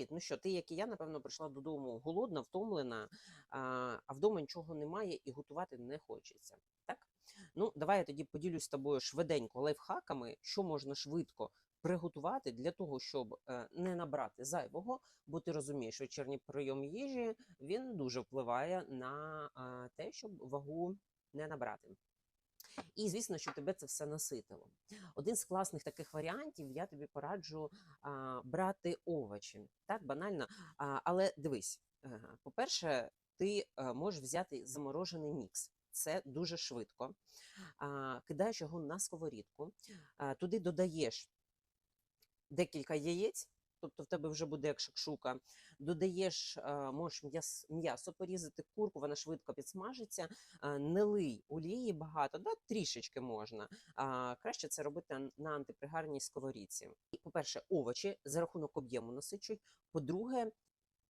привіт. Ну що, ти, як і я, напевно, прийшла додому голодна, втомлена, а, вдома нічого немає і готувати не хочеться. Так? Ну, давай я тоді поділюсь з тобою швиденько лайфхаками, що можна швидко приготувати для того, щоб е, не набрати зайвого, бо ти розумієш, що вечірній прийом їжі він дуже впливає на те, щоб вагу не набрати. І звісно, що тебе це все наситило. Один з класних таких варіантів я тобі пораджу а, брати овочі. Так, банально. А, але дивись, по-перше, ти е, можеш взяти заморожений мікс. Це дуже швидко. А, кидаєш його на сковорідку, а, туди додаєш декілька яєць. Тобто в тебе вже буде як шакшука. Додаєш, е, можеш м'яс- м'ясо порізати, курку, вона швидко підсмажиться. Е, Не лий олії багато, да, трішечки можна. Краще це робити на антипригарній сковорідці. По-перше, овочі за рахунок об'єму насичують. По-друге,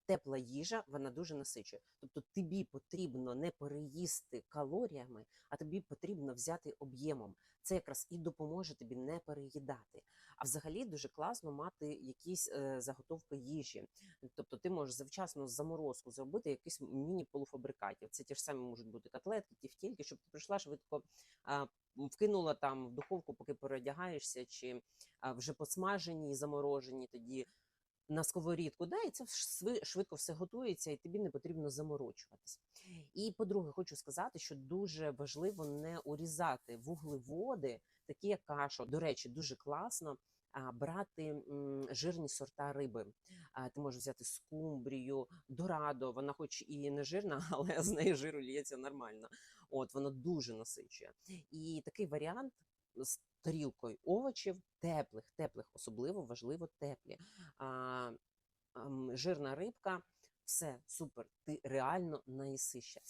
тепла їжа вона дуже насичує. Тобто тобі потрібно не переїсти калоріями, а тобі потрібно взяти об'ємом. Це якраз і допоможе тобі не переїдати. А взагалі дуже класно мати якісь е, заготовки їжі. Тобто ти можеш завчасно заморозку зробити якісь міні-полуфабрикатів. Це ті ж самі можуть бути котлетки, тівтільки, щоб ти прийшла швидко вкинула там в духовку, поки переодягаєшся, чи а, вже посмажені заморожені тоді на сковорідку, да, і це швидко все готується, і тобі не потрібно заморочуватись. І по-друге, хочу сказати, що дуже важливо не урізати вуглеводи, такі як кашу. До речі, дуже класно. Брати жирні сорта риби. Ти можеш взяти скумбрію, дорадо. Вона, хоч і не жирна, але з неї жиру ліється нормально. От вона дуже насичує. І такий варіант тарілкою овочів, теплих, теплих, особливо важливо теплі. А, жирна рибка, все супер. Ти реально наїсишся.